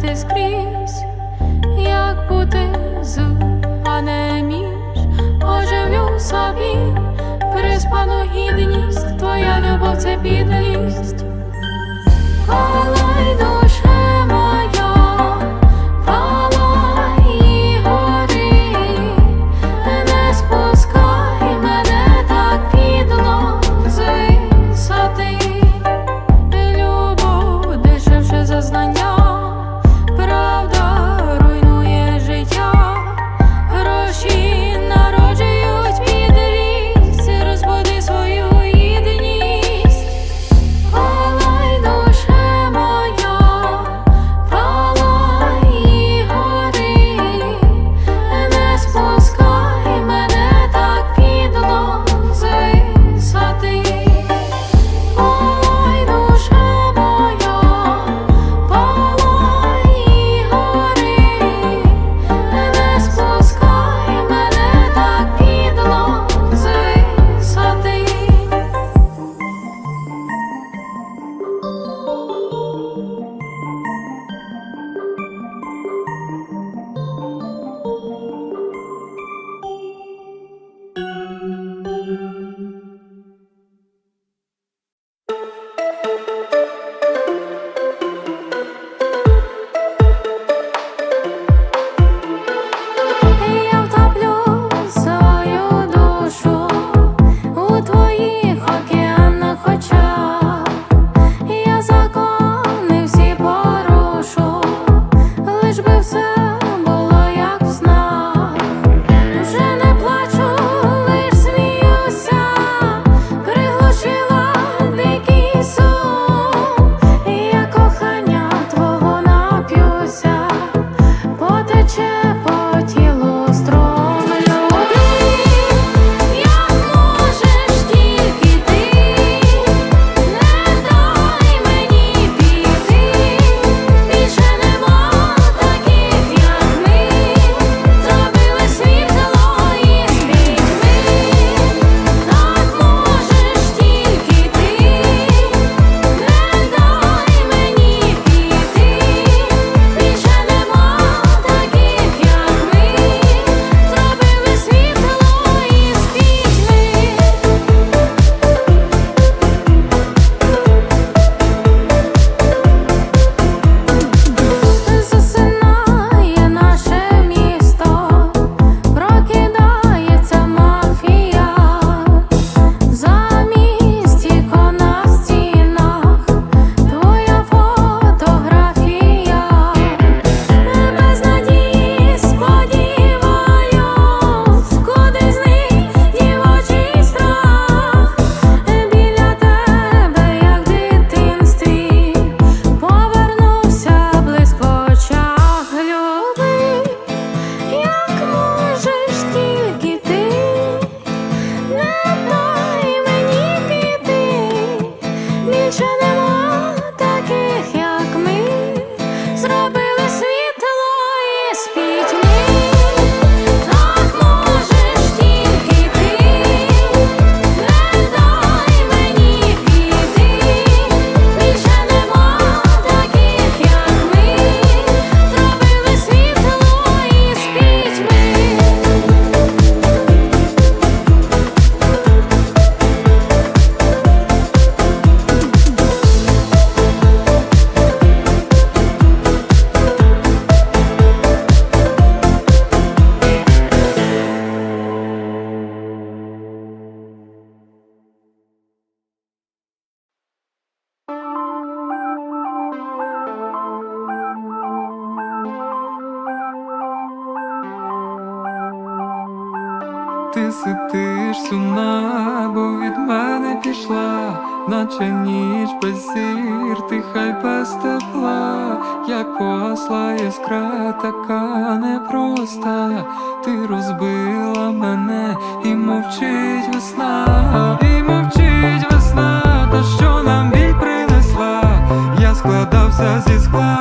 жити скрізь, як бути з, а не оживлю собі, переспану гідність, твоя любов це підлість. ти сидиш сумна, бо від мене пішла, наче ніч без зір, ти хай без тепла, як посла іскра, така непроста, ти розбила мене і мовчить весна, і мовчить весна, та що нам біль принесла, я складався зі скла.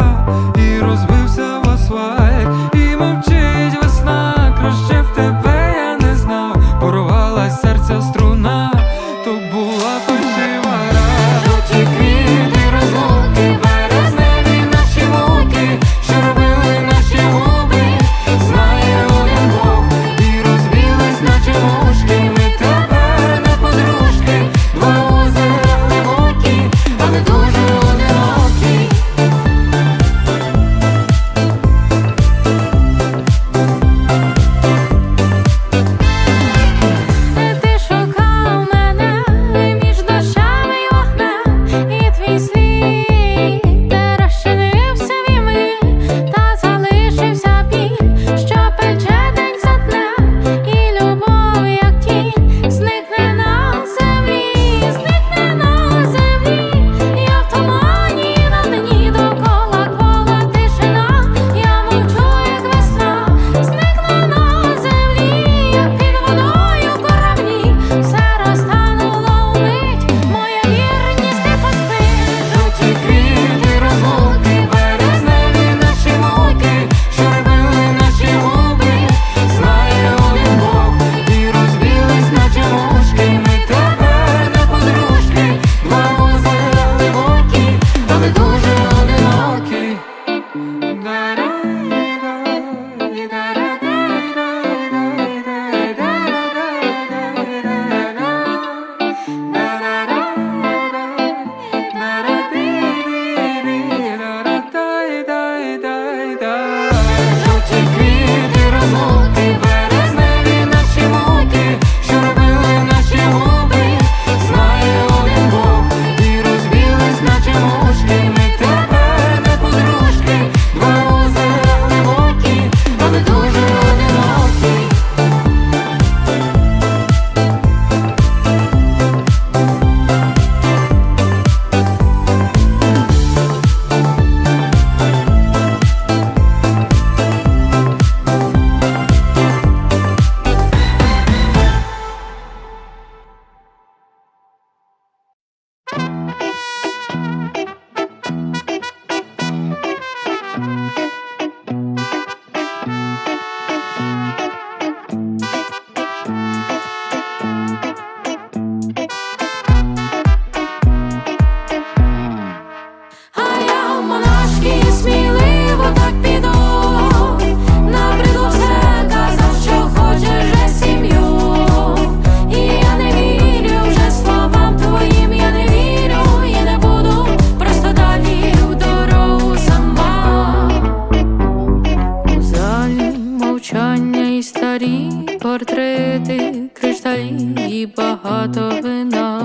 І багато вина.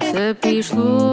Все пішло